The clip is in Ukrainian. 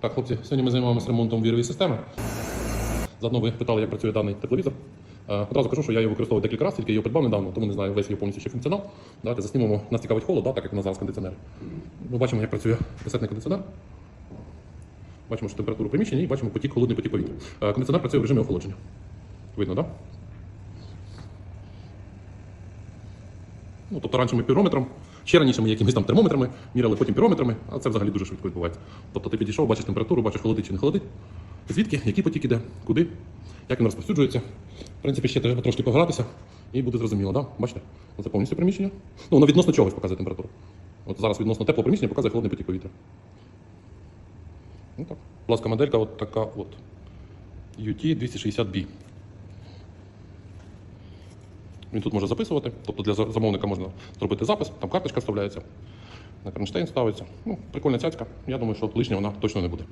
Так, хлопці, сьогодні ми займаємося ремонтом вірової системи. Заодно ви питали, як працює даний тепловізор. Е, Одразу кажу, що я його використовую декілька разів, тільки його придбав недавно, тому не знаю весь його повністю ще функціонал. Давайте заснімемо. Нас цікавить холод, так як у нас зараз кондиціонер. Ми бачимо, як працює касетний кондиціонер. Бачимо, що температуру приміщення і бачимо потік, холодний потік повітря. Е, Кондиціонер працює в режимі охолодження. Видно, так? Да? Ну, тобто раніше ми пірометром, ще раніше ми якимись там термометрами міряли, потім пірометрами, а це взагалі дуже швидко відбувається. Тобто ти підійшов, бачиш температуру, бачиш холодить чи не холодить. Звідки, який потік іде, куди, як він розповсюджується. В принципі, ще треба трошки погратися і буде зрозуміло, да? Бачите? Це повністю приміщення. Ну, воно відносно чогось показує температуру. От зараз відносно теплого приміщення показує холодний потік повітря. Ну так. Будь ласка, моделька от така от. UT260B. Він тут може записувати, тобто для замовника можна зробити запис, там карточка вставляється, на кронштейн ставиться. Ну, прикольна цяцька. Я думаю, що лишня вона точно не буде.